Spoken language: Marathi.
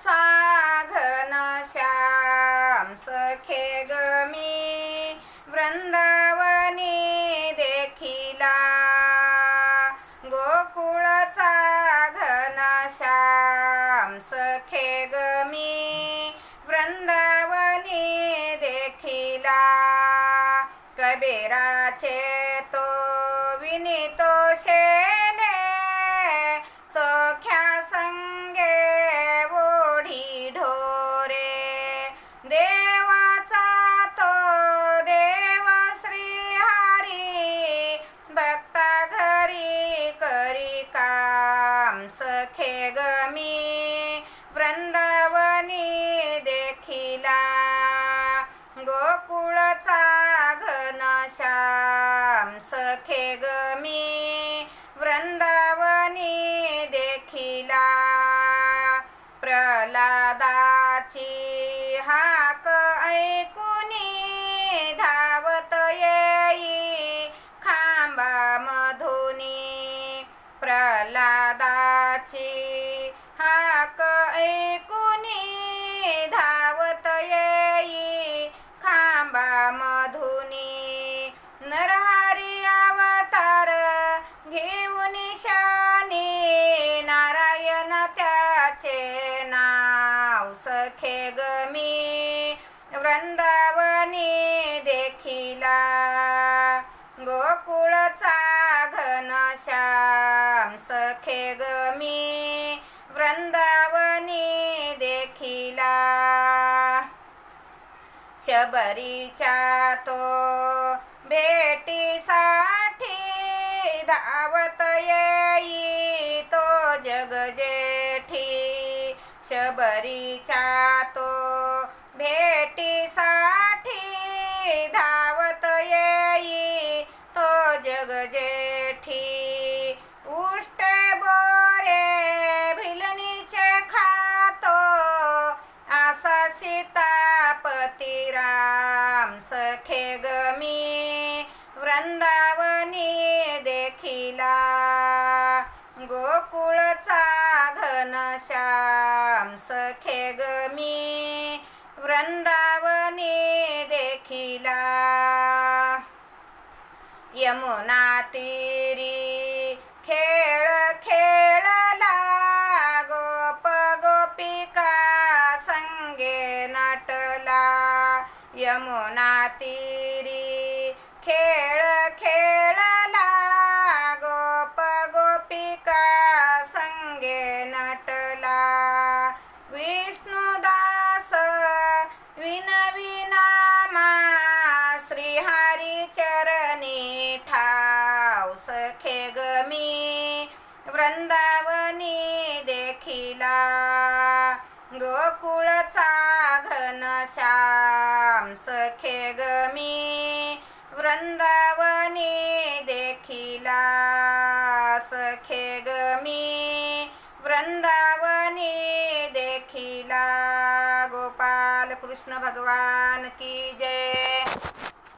चा घनश्याम सखे गमी वृंदावनी देखिला. गोकुळचा घनश्याम सखे गमी वृंदावनी देखिला. कबीराचे तो प्रल्हादाची हाक ऐकुनी धावत येई. खांबा मधुनी प्रल्हादाची सखे गमी वृंदावनी देखिला गोकुळचा घनश्याम सखे गमी वृंदावनी देखिला. शबरीच्या तो भेटीसाठी धावत येई शबरीचा तो भेटीसाठी धावत येई. तो जगजेठी उष्ट बोरे भिलनीचे खातो. आसा सीतापती राम सखे गमी वृंदावनी देखिला. गोकुळचा घनशा सखे मी वृंदावनी देखिला. यमुना तीरी खेळ खेळला गोप गोपिका संगे नटला. यमुना तीरी वृंदावनी देखिला गोकुळचा घनश्याम सखे गमी वृंदावनी देखिला सखे गमी वृंदावनी देखिला गोपाल कृष्ण भगवान की जय.